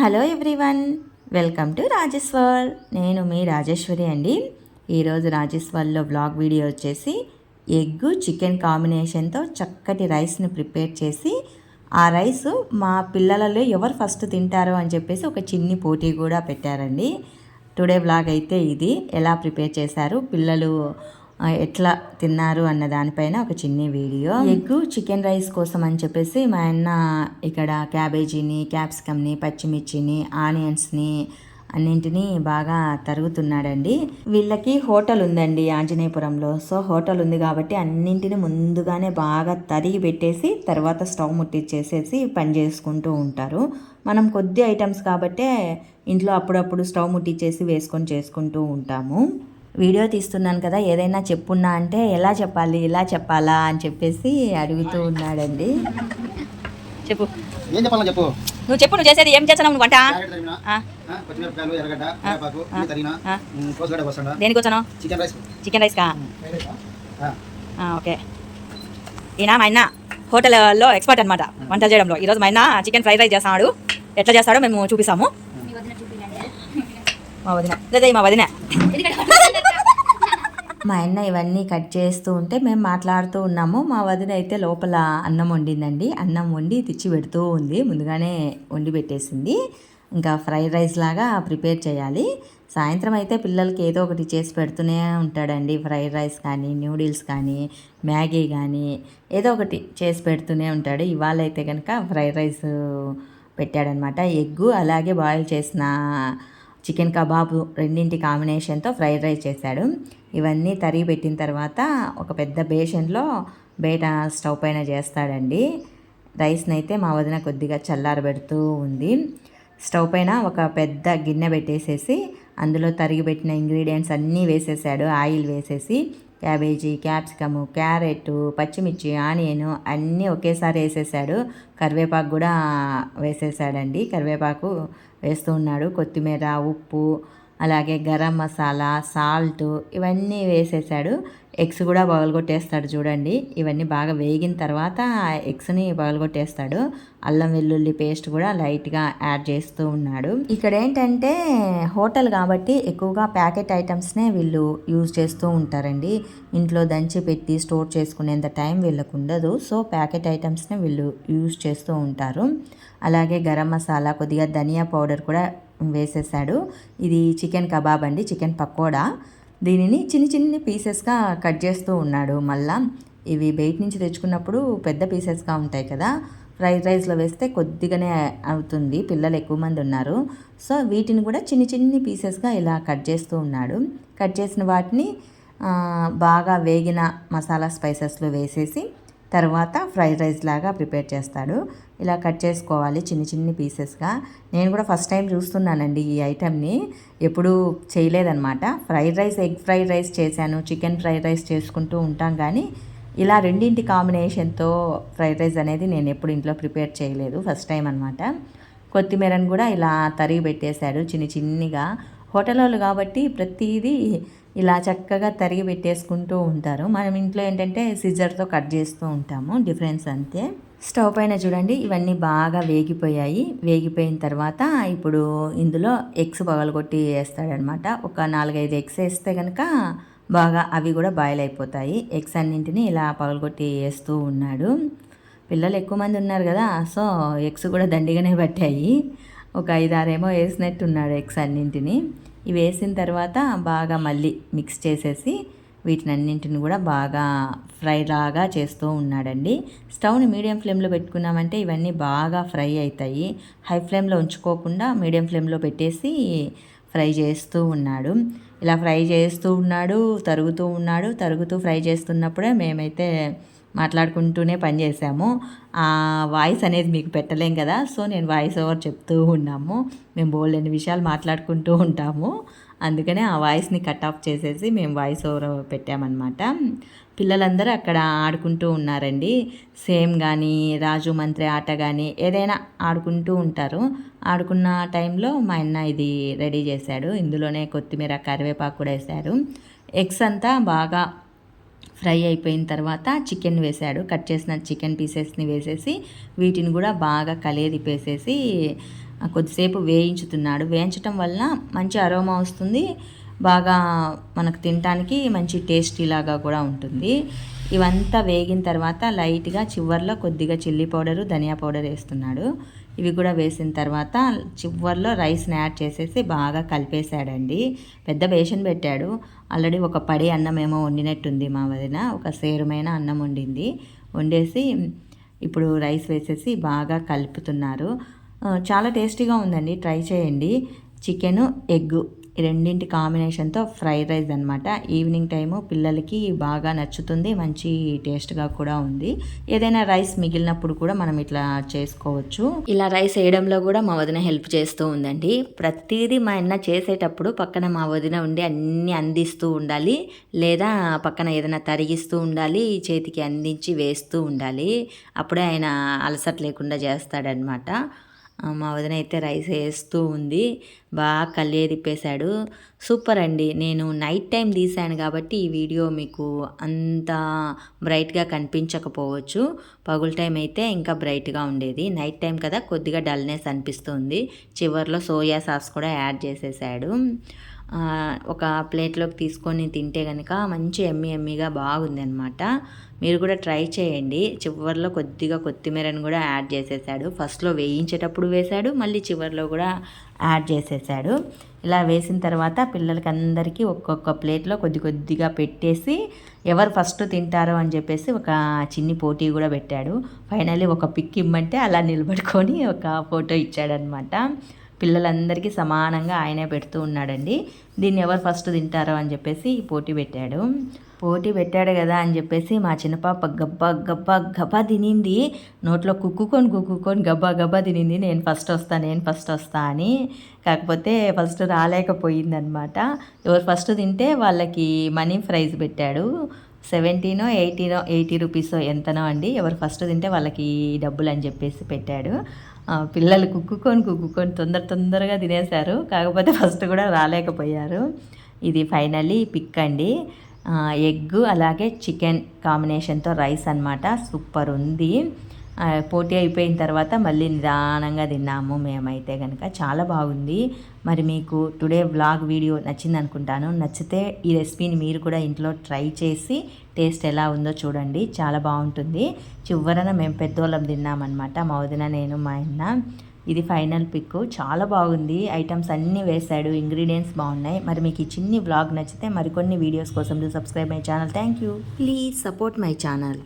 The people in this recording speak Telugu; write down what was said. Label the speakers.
Speaker 1: Hello everyone welcome to Rajeshwar. నేను మీ రాజేశ్వరి అండి. ఈరోజు రాజేశ్వర్లో బ్లాగ్ వీడియో వచ్చేసి ఎగ్గు చికెన్ కాంబినేషన్తో చక్కటి రైస్ని ప్రిపేర్ చేసి ఆ రైస్ మా పిల్లలలో ఎవరు ఫస్ట్ తింటారో అని చెప్పేసి ఒక చిన్ని పోటీ కూడా పెట్టారండి. టుడే బ్లాగ్ అయితే ఇది. ఎలా ప్రిపేర్ చేశారు పిల్లలు ఎట్లా తిన్నారు అన్న దానిపైన ఒక చిన్ని వీడియో. ఎగ్ చికెన్ రైస్ కోసం అని చెప్పేసి మా ఆయన ఇక్కడ క్యాబేజీని క్యాప్సికమ్ని పచ్చిమిర్చిని ఆనియన్స్ని అన్నింటినీ బాగా తరుగుతున్నాడండి. వీళ్ళకి హోటల్ ఉందండి ఆంజనేయపురంలో. సో హోటల్ ఉంది కాబట్టి అన్నింటిని ముందుగానే బాగా తరిగి పెట్టేసి తర్వాత స్టవ్ ముట్టించేసేసి పని చేసుకుంటూ ఉంటారు. మనం కొద్ది ఐటమ్స్ కాబట్టే ఇంట్లో అప్పుడప్పుడు స్టవ్ ముట్టించేసి వేసుకొని చేసుకుంటూ ఉంటాము. వీడియో తీస్తున్నాను కదా ఏదైనా చెప్పున్నా అంటే ఎలా చెప్పాలి ఇలా చెప్పాలా అని చెప్పేసి అడుగుతూ ఉన్నాడండి.
Speaker 2: చెప్పు.
Speaker 3: ఏం చెప్పాలని చెప్పు.
Speaker 2: నువ్వు చెప్పు నువ్వు చేసేది ఏం చేస్తున్నావు? నువ్వు వంట? దేనికి వచ్చాను
Speaker 3: చికెన్ రైస్.
Speaker 2: Chicken rice? కా
Speaker 3: ఆ,
Speaker 2: ఆ, ఓకే. ఈయన మా ఆయన హోటల్లో ఎక్స్పర్ట్ అనమాట వంటలు చేయడంలో. ఈరోజు మా ఆయన చికెన్ ఫ్రైడ్ రైస్ చేస్తాడు. ఎట్లా చేస్తాడో మేము చూపిస్తాము. మా వదిన లేదా మా వదిన.
Speaker 1: మా అన్న ఇవన్నీ కట్ చేస్తూ ఉంటే మేము మాట్లాడుతూ ఉన్నాము. మా వదిన అయితే లోపల అన్నం వండిందండి. అన్నం వండి తెచ్చి పెడుతూ ఉంది. ముందుగానే వండి పెట్టేసింది. ఇంకా ఫ్రైడ్ రైస్ లాగా ప్రిపేర్ చేయాలి. సాయంత్రం అయితే పిల్లలకి ఏదో ఒకటి చేసి పెడుతూనే ఉంటాడండి. ఫ్రైడ్ రైస్ కానీ న్యూడిల్స్ కానీ మ్యాగీ కానీ ఏదో ఒకటి చేసి పెడుతూనే ఉంటాడు. ఇవాళ అయితే కనుక ఫ్రైడ్ రైస్ పెట్టాడనమాట. ఎగ్గు అలాగే బాయిల్ చేసిన చికెన్ కబాబ్ రెండింటి కాంబినేషన్తో ఫ్రైడ్ రైస్ చేశాడు. ఇవన్నీ తరిగి పెట్టిన తర్వాత ఒక పెద్ద బేషన్లో బయట స్టవ్ పైన చేస్తాడండి. రైస్ని అయితే మా వదిన కొద్దిగా చల్లారబెడుతూ ఉంది. స్టవ్ పైన ఒక పెద్ద గిన్నె పెట్టేసేసి అందులో తరిగి పెట్టిన ఇంగ్రీడియంట్స్ అన్నీ వేసేసాడు. ఆయిల్ వేసేసి క్యాబేజీ క్యాప్సికము క్యారెట్ పచ్చిమిర్చి ఆనియన్ అన్నీ ఒకేసారి వేసేసాడు. కరివేపాకు కూడా వేసేసాడండి. కరివేపాకు వేస్తూ ఉన్నాడు. కొత్తిమీర ఉప్పు అలాగే గరం మసాలా సాల్ట్ ఇవన్నీ వేసేసాడు. ఎగ్స్ కూడా పగలగొట్టేస్తాడు చూడండి. ఇవన్నీ బాగా వేగిన తర్వాత ఎగ్స్ని పగలగొట్టేస్తాడు. అల్లం వెల్లుల్లి పేస్ట్ కూడా లైట్గా యాడ్ చేస్తూ ఉన్నాడు. ఇక్కడ ఏంటంటే హోటల్ కాబట్టి ఎక్కువగా ప్యాకెట్ ఐటమ్స్నే వీళ్ళు యూజ్ చేస్తూ ఉంటారండి. ఇంట్లో దంచి పెట్టి స్టోర్ చేసుకునేంత టైం వీళ్ళకు ఉండదు సో ప్యాకెట్ ఐటమ్స్నే వీళ్ళు యూజ్ చేస్తూ ఉంటారు. అలాగే గరం మసాలా కొద్దిగా ధనియా పౌడర్ కూడా వేసేసాడు. ఇది చికెన్ కబాబ్ అండి చికెన్ పకోడా. దీనిని చిన్ని చిన్ని పీసెస్గా కట్ చేస్తూ ఉన్నాడు మళ్ళా. ఇవి బయట నుంచి తెచ్చుకున్నప్పుడు పెద్ద పీసెస్గా ఉంటాయి కదా. ఫ్రైడ్ రైస్లో వేస్తే కొద్దిగానే అవుతుంది పిల్లలు ఎక్కువ మంది ఉన్నారు. సో వీటిని కూడా చిన్ని చిన్ని పీసెస్గా ఇలా కట్ చేస్తూ ఉన్నాడు. కట్ చేసిన వాటిని బాగా వేగిన మసాలా స్పైసెస్లో వేసేసి తర్వాత ఫ్రైడ్ రైస్ లాగా ప్రిపేర్ చేస్తాడు. ఇలా కట్ చేసుకోవాలి చిన్ని చిన్ని పీసెస్గా నేను కూడా ఫస్ట్ టైం చూస్తున్నానండి ఈ ఐటెంని ఎప్పుడూ చేయలేదన్నమాట. Fried rice egg fried rice చేశాను చికెన్ ఫ్రైడ్ రైస్ చేసుకుంటూ ఉంటాం కానీ ఇలా రెండింటి కాంబినేషన్తో ఫ్రైడ్ రైస్ అనేది నేను ఎప్పుడు ఇంట్లో ప్రిపేర్ చేయలేదు. ఫస్ట్ టైం అనమాట కొత్తిమీరను కూడా ఇలా తరిగి పెట్టేశాడు చిన్ని చిన్నిగా. హోటల్ వాళ్ళు కాబట్టి ప్రతిదీ ఇలా చక్కగా తరిగి పెట్టేసుకుంటూ ఉంటారు. మనం ఇంట్లో ఏంటంటే సిజర్తో కట్ చేస్తూ ఉంటాము. డిఫరెన్స్ అంతే. స్టవ్ పైన చూడండి ఇవన్నీ బాగా వేగిపోయాయి. వేగిపోయిన తర్వాత ఇప్పుడు ఇందులో ఎగ్స్ పగలగొట్టి వేస్తాడనమాట. ఒక నాలుగైదు ఎగ్స్ వేస్తే కనుక బాగా అవి కూడా బాయిల్ అయిపోతాయి. ఎగ్స్ అన్నింటినీ ఇలా పగలగొట్టి వేస్తూ ఉన్నాడు. పిల్లలు ఎక్కువ మంది ఉన్నారు కదా సో ఎగ్స్ కూడా దండిగానే పట్టాయి. ఒక ఐదారేమో వేసినట్టున్నాడు ఎగ్స్ అన్నింటిని. ఇవి వేసిన తర్వాత బాగా మళ్ళీ మిక్స్ చేసేసి వీటిని అన్నింటిని కూడా బాగా ఫ్రై లాగా చేస్తూ ఉన్నాడండి. స్టవ్ని మీడియం ఫ్లేమ్లో పెట్టుకున్నామంటే ఇవన్నీ బాగా ఫ్రై అవుతాయి హై ఫ్లేమ్లో ఉంచుకోకుండా మీడియం ఫ్లేమ్లో పెట్టేసి ఫ్రై చేస్తూ ఉన్నాడు. ఇలా ఫ్రై చేస్తూ ఉన్నాడు తరుగుతూ ఉన్నాడు తరుగుతూ ఫ్రై చేస్తున్నప్పుడే మేమైతే మాట్లాడుకుంటూనే పనిచేసాము ఆ వాయిస్ అనేది మీకు పెట్టలేం కదా సో నేను వాయిస్ ఓవర్ చెప్తూ ఉన్నాము. మేము బోల్డెన్ని విషయాలు మాట్లాడుకుంటూ ఉంటాము. అందుకనే ఆ వాయిస్ని కట్ ఆఫ్ చేసేసి మేము వాయిస్ ఓవర్ పెట్టామన్నమాట. పిల్లలందరూ అక్కడ ఆడుకుంటూ ఉన్నారండి. సేమ్ కానీ రాజు మంత్రి ఆట కానీ ఏదైనా ఆడుకుంటూ ఉంటారు. ఆడుకున్న టైంలో మా అన్న ఇది రెడీ చేశాడు. ఇందులోనే కొత్తిమీర కరివేపాకు కూడా వేశారు. ఎగ్స్ అంతా బాగా ఫ్రై అయిపోయిన తర్వాత చికెన్ వేసాడు. కట్ చేసిన చికెన్ పీసెస్ని వేసేసి వీటిని కూడా బాగా కలియదిప్పేసేసి కొద్దిసేపు వేయించుతున్నాడు. వేయించటం వలన మంచి అరోమా వస్తుంది. బాగా మనకు తినటానికి మంచి టేస్టీ లాగా కూడా ఉంటుంది. ఇవంతా వేగిన తర్వాత లైట్గా చివర్లో కొద్దిగా చిల్లీ పౌడరు ధనియా పౌడర్ వేస్తున్నాడు. ఇవి కూడా వేసిన తర్వాత చివర్లో రైస్ని యాడ్ చేసేసి బాగా కలిపేశాడండి. పెద్ద బేషన్ పెట్టాడు. ఆల్రెడీ ఒక పడి అన్నం ఏమో వండినట్టుంది మా వదిన. ఒక సేరుమైన అన్నం వండింది. వండేసి ఇప్పుడు రైస్ వేసేసి బాగా కలుపుతున్నారు. చాలా టేస్టీగా ఉందండి. ట్రై చేయండి. Chicken egg. రెండింటి కాంబినేషన్తో ఫ్రైడ్ రైస్ అనమాట ఈవినింగ్ టైము పిల్లలకి బాగా నచ్చుతుంది మంచి టేస్ట్గా కూడా ఉంది. ఏదైనా రైస్ మిగిలినప్పుడు కూడా మనం ఇట్లా చేసుకోవచ్చు. ఇలా రైస్ వేయడంలో కూడా మా వదిన హెల్ప్ చేస్తూ ఉందండి. ప్రతిదీ మా అన్న చేసేటప్పుడు పక్కన మా వదిన ఉండి అన్నీ అందిస్తూ ఉండాలి. లేదా పక్కన ఏదైనా తరిగిస్తూ ఉండాలి చేతికి అందించి వేస్తూ ఉండాలి. అప్పుడే ఆయన అలసట లేకుండా చేస్తాడనమాట మా వదిన అయితే రైస్ వేస్తూ ఉంది. బాగా కళ్ళే తిప్పేశాడు. సూపర్ అండి. నేను నైట్ టైం తీశాను కాబట్టి ఈ వీడియో మీకు అంత బ్రైట్గా కనిపించకపోవచ్చు. పగుల టైం అయితే ఇంకా బ్రైట్గా ఉండేది. నైట్ టైం కదా కొద్దిగా డల్నెస్ అనిపిస్తుంది. చివర్లో సోయా సాస్ కూడా యాడ్ చేసేసాడు ఒక ప్లేట్లోకి తీసుకొని తింటే కనుక మంచి ఎమ్మి ఎమ్మిగా బాగుంది అనమాట మీరు కూడా ట్రై చేయండి. చివర్లో కొద్దిగా కొత్తిమీరని కూడా యాడ్ చేసేసాడు. ఫస్ట్లో వేయించేటప్పుడు వేశాడు మళ్ళీ చివర్లో కూడా యాడ్ చేసేసాడు. ఇలా వేసిన తర్వాత పిల్లలకి అందరికీ ఒక్కొక్క ప్లేట్లో కొద్ది కొద్దిగా పెట్టేసి ఎవరు ఫస్ట్ తింటారో అని చెప్పేసి ఒక చిన్ని పోటీ కూడా పెట్టాడు. ఫైనల్లీ ఒక పిక్ ఇమ్మంటే అలా నిలబడుకొని ఒక ఫోటో ఇచ్చాడనమాట పిల్లలందరికీ సమానంగా ఆయనే పెడుతూ ఉన్నాడండి. దీన్ని ఎవరు ఫస్ట్ తింటారో అని చెప్పేసి పోటీ పెట్టాడు. పోటీ పెట్టాడు కదా అని చెప్పేసి మా చిన్నపాప గబ్బా గబ్బా గబ్బా తినింది. నోట్లో కుక్కుకొని కుక్కుకొని గబ్బా గబ్బా తినింది. నేను ఫస్ట్ వస్తా నేను ఫస్ట్ వస్తా అని. కాకపోతే ఫస్ట్ రాలేకపోయిందనమాట ఎవరు ఫస్ట్ తింటే వాళ్ళకి మనీ ప్రైజ్ పెట్టాడు. సెవెంటీనో ఎయిటీనో ఎయిటీ రూపీసో ఎంతనో అండి. ఎవరు ఫస్ట్ తింటే వాళ్ళకి డబ్బులు అని చెప్పేసి పెట్టాడు. పిల్లలు కుక్కుకొని కుక్కుకొని తొందర తొందరగా తినేశారు. కాకపోతే ఫస్ట్ కూడా రాలేకపోయారు. ఇది ఫైనల్లీ పిక్ అండి. ఎగ్ అలాగే చికెన్ కాంబినేషన్తో రైస్ అన్నమాట. సూపర్ ఉంది. పోటీ అయిపోయిన తర్వాత మళ్ళీ నిదానంగా తిన్నాము మేమైతే కనుక చాలా బాగుంది. మరి మీకు టుడే వ్లాగ్ వీడియో నచ్చింది అనుకుంటాను. నచ్చితే ఈ రెసిపీని మీరు కూడా ఇంట్లో ట్రై చేసి టేస్ట్ ఎలా ఉందో చూడండి. చాలా బాగుంటుంది. చివరన మేము పెద్దోళ్ళం తిన్నామన్నమాట. మా వదిన నేను మా ఆయన ఇది ఫైనల్ పిక్. చాలా బాగుంది. ఐటమ్స్ అన్నీ వేశాడు. ఇంగ్రీడియంట్స్ బాగున్నాయి. మరి మీకు ఈ చిన్ని వ్లాగ్ నచ్చితే మరికొన్ని వీడియోస్ కోసం subscribe my channel. Thank you. Please support my channel.